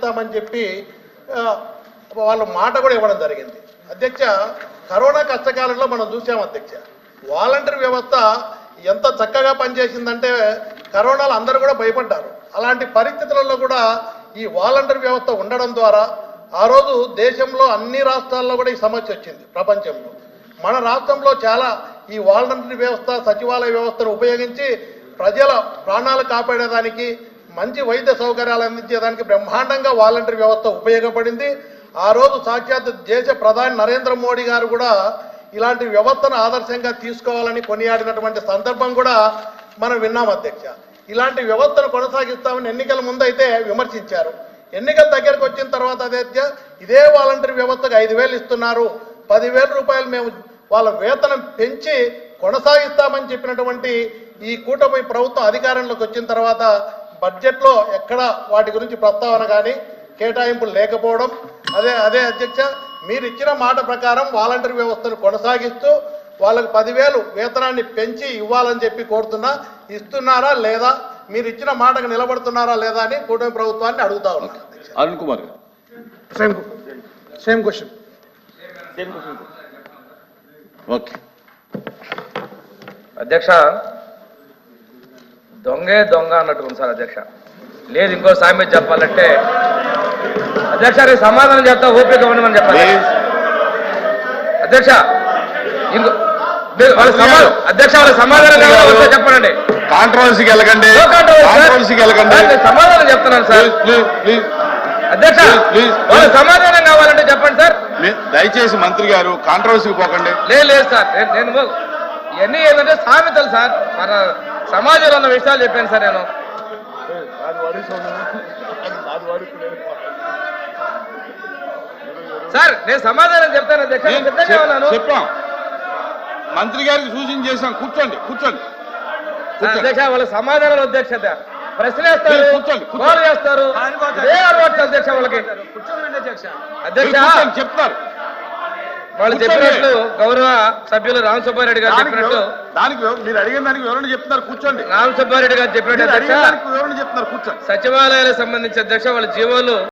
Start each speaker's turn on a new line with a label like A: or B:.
A: కొనసాగిస్తామని చెప్పి వాళ్ళ మాట కూడా ఇవ్వడం జరిగింది. అధ్యక్ష కరోనా కష్టకాలంలో మనం చూసాం అధ్యక్ష. వాలంటీర్ వ్యవస్థ ఎంత చక్కగా పనిచేసిందంటే కరోనాలో అందరూ కూడా భయపడ్డారు. అలాంటి పరిస్థితులలో కూడా ఈ వాలంటీర్ వ్యవస్థ ఉండడం ద్వారా ఆ రోజు దేశంలో అన్ని రాష్ట్రాల్లో కూడా ఈ సమస్య వచ్చింది ప్రపంచంలో. మన రాష్ట్రంలో చాలా ఈ వాలంటీర్ వ్యవస్థ సచివాలయ వ్యవస్థను ఉపయోగించి ప్రజల ప్రాణాలు కాపాడేదానికి మంచి వైద్య సౌకర్యాలు అందించేదానికి బ్రహ్మాండంగా వాలంటరీ వ్యవస్థ ఉపయోగపడింది. ఆ రోజు సాక్షాత్ దేశ ప్రధాని నరేంద్ర మోడీ గారు కూడా ఇలాంటి వ్యవస్థను ఆదర్శంగా తీసుకోవాలని కొనియాడినటువంటి సందర్భం కూడా మనం విన్నాం అధ్యక్ష. ఇలాంటి వ్యవస్థను కొనసాగిస్తామని ఎన్నికల ముందు అయితే విమర్శించారు. ఎన్నికల దగ్గరకు వచ్చిన తర్వాత అధ్యక్ష ఇదే వాలంటరీ వ్యవస్థకు ఐదు వేలు ఇస్తున్నారు. పదివేల రూపాయలు మేము వాళ్ళ వేతనం పెంచి కొనసాగిస్తామని చెప్పినటువంటి ఈ కూటమి ప్రభుత్వం అధికారంలోకి వచ్చిన తర్వాత బడ్జెట్లో ఎక్కడ వాటి గురించి ప్రస్తావన కానీ కేటాయింపులు లేకపోవడం. అదే అదే అధ్యక్ష మీరు ఇచ్చిన మాట ప్రకారం వాలంటరీ వ్యవస్థను కొనసాగిస్తూ వాళ్ళకి పదివేలు వేతనాన్ని పెంచి ఇవ్వాలని చెప్పి కోరుతున్నా. ఇస్తున్నారా లేదా? మీరు ఇచ్చిన మాటకు నిలబడుతున్నారా లేదా అని కూటమి ప్రభుత్వాన్ని అడుగుతా ఉన్నాను అధ్యక్ష.
B: అరుణ్ కుమార్ గారు.
C: సేమ్ సేమ్ క్వశ్చన్
B: ఓకే
D: అధ్యక్ష దొంగే దొంగ అన్నట్టు ఉంది సార్ అధ్యక్ష. లేదు ఇంకో సామెత చెప్పాలంటే అధ్యక్ష రేపు సమాధానం చెప్తా ఓపిక ఉండమని చెప్పాలి. అధ్యక్ష ఇంకో వాళ్ళ సమా- అధ్యక్ష వాళ్ళ సమాధానం కావాలా చెప్పండి.
B: కాంట్రవర్సీకి వెళ్ళకండి. కాంట్రవర్సీకి వెళ్ళకండి.
D: సమాధానం చెప్తున్నాను సార్ అధ్యక్ష వాళ్ళ. సమాధానం కావాలంటే చెప్పండి సార్
B: దయచేసి మంత్రి గారు కాంట్రవర్సీకి పోకండి.
D: లేదు లేదు సార్ నేను- నేను ఇవన్నీ ఏంటంటే సామెతలు సార్ మన సమాజంలో ఉన్న విషయాలు చెప్పాను సార్ నేను. సార్ నేను సమాధానం చెప్తాను అధ్యక్ష ఉన్నాను.
B: చెప్పాం. మంత్రి గారికి సూచన చేశాం. కూర్చోండి కూర్చోండి.
D: అధ్యక్ష వాళ్ళ సమాధానాలు అధ్యక్షత. ప్రశ్న వేస్తారు
B: మీరు కూర్చోండి,
D: చేస్తారు అధ్యక్ష వాళ్ళకి. అధ్యక్ష.
B: చెప్తారు.
D: వాళ్ళు. చెప్పినట్లు గౌరవ సభ్యులు రామ్ సుబ్బారెడ్డి గారు చెప్పినట్టు
B: దానికి మీరు అడిగిన దానికి వివరణ చెప్తున్నారు కూర్చోండి
D: రామ్ సుబ్బారెడ్డి గారు చెప్పినట్టు
B: వివరణ చెప్తున్నారు కూర్చోండి
D: సచివాలయాలకు సంబంధించి అధ్యక్ష వాళ్ళ జీవోలు